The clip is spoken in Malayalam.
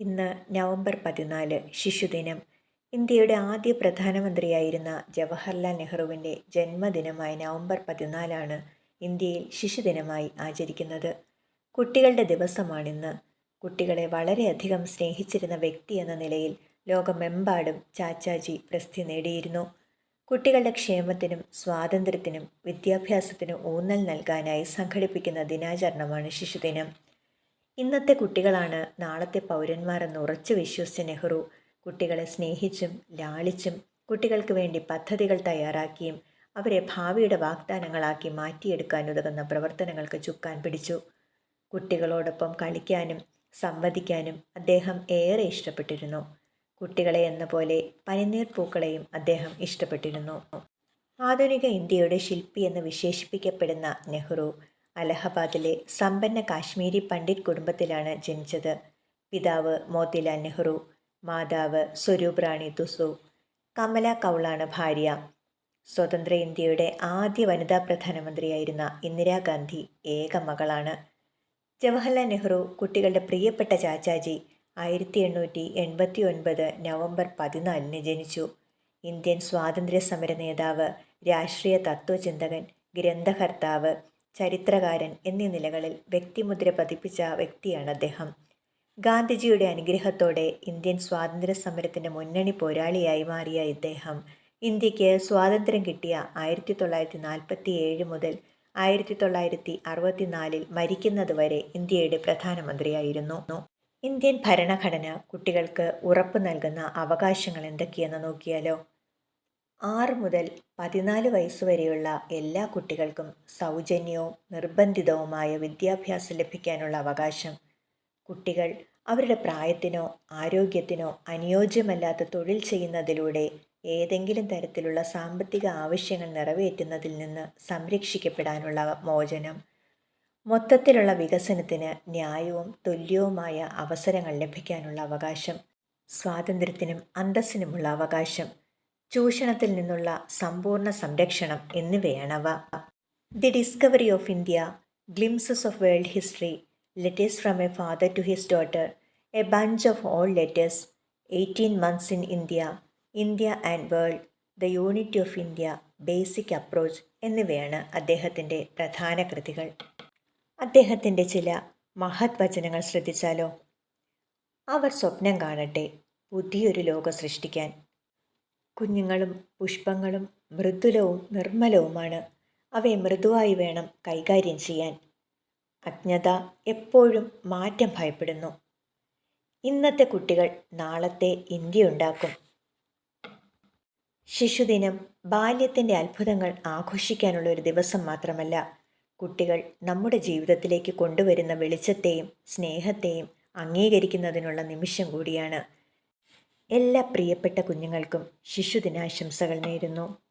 ഇന്ന് നവംബർ പതിനാല് ശിശുദിനം. ഇന്ത്യയുടെ ആദ്യ പ്രധാനമന്ത്രിയായിരുന്ന ജവഹർലാൽ നെഹ്റുവിന്റെ ജന്മദിനമായ നവംബർ പതിനാലാണ് ഇന്ത്യയിൽ ശിശുദിനമായി ആചരിക്കുന്നത്. കുട്ടികളുടെ ദിവസമാണിന്ന്. കുട്ടികളെ വളരെയധികം സ്നേഹിച്ചിരുന്ന വ്യക്തി എന്ന നിലയിൽ ലോകമെമ്പാടും ചാച്ചാജി പ്രസിദ്ധി നേടിയിരുന്നു. കുട്ടികളുടെ ക്ഷേമത്തിനും സ്വാതന്ത്ര്യത്തിനും വിദ്യാഭ്യാസത്തിനും ഊന്നൽ നൽകാനായി സംഘടിപ്പിക്കുന്ന ദിനാചരണമാണ് ശിശുദിനം. ഇന്നത്തെ കുട്ടികളാണ് നാളത്തെ പൗരന്മാരെന്ന് ഉറച്ചു വിശ്വസിച്ച നെഹ്റു. കുട്ടികളെ സ്നേഹിച്ചും ലാളിച്ചും കുട്ടികൾക്ക് വേണ്ടി പദ്ധതികൾ തയ്യാറാക്കിയും അവരെ ഭാവിയുടെ വാഗ്ദാനങ്ങളാക്കി മാറ്റിയെടുക്കാൻ ഉതകുന്ന പ്രവർത്തനങ്ങൾക്ക് ചുക്കാൻ പിടിച്ചു. കുട്ടികളോടൊപ്പം കളിക്കാനും സംവദിക്കാനും അദ്ദേഹം ഏറെ ഇഷ്ടപ്പെട്ടിരുന്നു. കുട്ടികളെ എന്ന പോലെ പനിനീർ പൂക്കളെയും അദ്ദേഹം ഇഷ്ടപ്പെട്ടിരുന്നു. ആധുനിക ഇന്ത്യയുടെ ശില്പി എന്ന് വിശേഷിപ്പിക്കപ്പെടുന്ന നെഹ്റു അലഹബാദിലെ സമ്പന്ന കാശ്മീരി പണ്ഡിറ്റ് കുടുംബത്തിലാണ് ജനിച്ചത്. പിതാവ് മോത്തിലാൽ നെഹ്റു മാതാവ് സ്വരൂപ് റാണി തുസു കമല കൗളാണ് ഭാര്യ. സ്വതന്ത്ര ഇന്ത്യയുടെ ആദ്യ വനിതാ പ്രധാനമന്ത്രിയായിരുന്ന ഇന്ദിരാഗാന്ധി ഏക മകളാണ്. ജവഹർലാൽ നെഹ്റു കുട്ടികളുടെ പ്രിയപ്പെട്ട ചാച്ചാജി ആയിരത്തി എണ്ണൂറ്റി എൺപത്തി ഒൻപത് നവംബർ പതിനാലിന് ജനിച്ചു. ഇന്ത്യൻ സ്വാതന്ത്ര്യ സമര നേതാവ് രാഷ്ട്രീയ തത്വചിന്തകൻ ഗ്രന്ഥകർത്താവ് ചരിത്രകാരൻ എന്നീ നിലകളിൽ വ്യക്തിമുദ്ര പതിപ്പിച്ച വ്യക്തിയാണ് അദ്ദേഹം. ഗാന്ധിജിയുടെ അനുഗ്രഹത്തോടെ ഇന്ത്യൻ സ്വാതന്ത്ര്യ സമരത്തിന്റെ മുന്നണി പോരാളിയായി മാറിയ ഇദ്ദേഹം ഇന്ത്യയ്ക്ക് സ്വാതന്ത്ര്യം കിട്ടിയ ആയിരത്തി തൊള്ളായിരത്തി നാൽപ്പത്തി ഏഴ് മുതൽ ആയിരത്തി തൊള്ളായിരത്തി അറുപത്തിനാലിൽ മരിക്കുന്നതുവരെ ഇന്ത്യയുടെ പ്രധാനമന്ത്രിയായിരുന്നു. ഇന്ത്യൻ ഭരണഘടന കുട്ടികൾക്ക് ഉറപ്പ് നൽകുന്ന അവകാശങ്ങൾ എന്തൊക്കെയെന്ന് നോക്കിയാലോ? ആറ് മുതൽ പതിനാല് വയസ്സ് വരെയുള്ള എല്ലാ കുട്ടികൾക്കും സൗജന്യവും നിർബന്ധിതവുമായ വിദ്യാഭ്യാസം ലഭിക്കാനുള്ള അവകാശം. കുട്ടികൾ അവരുടെ പ്രായത്തിനോ ആരോഗ്യത്തിനോ അനുയോജ്യമല്ലാത്ത തൊഴിൽ ചെയ്യുന്നതിലൂടെ ഏതെങ്കിലും തരത്തിലുള്ള സാമ്പത്തിക ആവശ്യങ്ങൾ നിറവേറ്റുന്നതിൽ നിന്ന് സംരക്ഷിക്കപ്പെടാനുള്ള മോചനം. മൊത്തത്തിലുള്ള വികസനത്തിന് ന്യായവും തുല്യവുമായ അവസരങ്ങൾ ലഭിക്കാനുള്ള അവകാശം. സ്വാതന്ത്ര്യത്തിനും അന്തസ്സിനുമുള്ള അവകാശം. ചൂഷണത്തിൽ നിന്നുള്ള സമ്പൂർണ സംരക്ഷണം എന്നിവയാണവ. The discovery of India glimpses of world history letters from a father to his daughter a bunch of old letters eighteen months in India India and world the unity of India basic approach എന്നിവയാണ് അദ്ദേഹത്തിന്റെ പ്രധാന കൃതികൾ. അദ്ദേഹത്തിന്റെ ചില മഹത് വചനങ്ങൾ ശ്രദ്ധിച്ചാലോ? അവർ സ്വപ്നം കാണട്ടെ പുതിയൊരു ലോകം സൃഷ്ടിക്കാൻ കുഞ്ഞുങ്ങളും പുഷ്പങ്ങളും മൃദുലവും നിർമ്മലവുമാണ്. അവയെ മൃദുവായി വേണം കൈകാര്യം ചെയ്യാൻ. അജ്ഞത എപ്പോഴും മാറ്റം ഭയപ്പെടുന്നു. ഇന്നത്തെ കുട്ടികൾ നാളത്തെ ഇന്ത്യ ഉണ്ടാക്കും. ശിശുദിനം ബാല്യത്തിന്റെ അത്ഭുതങ്ങൾ ആഘോഷിക്കാനുള്ള ഒരു ദിവസം മാത്രമല്ല കുട്ടികൾ നമ്മുടെ ജീവിതത്തിലേക്ക് കൊണ്ടുവരുന്ന വെളിച്ചത്തെയും സ്നേഹത്തെയും അംഗീകരിക്കുന്നതിനുള്ള നിമിഷം കൂടിയാണ്. എല്ലാ പ്രിയപ്പെട്ട കുഞ്ഞുങ്ങൾക്കും ശിശുദിനാശംസകൾ നേരുന്നു.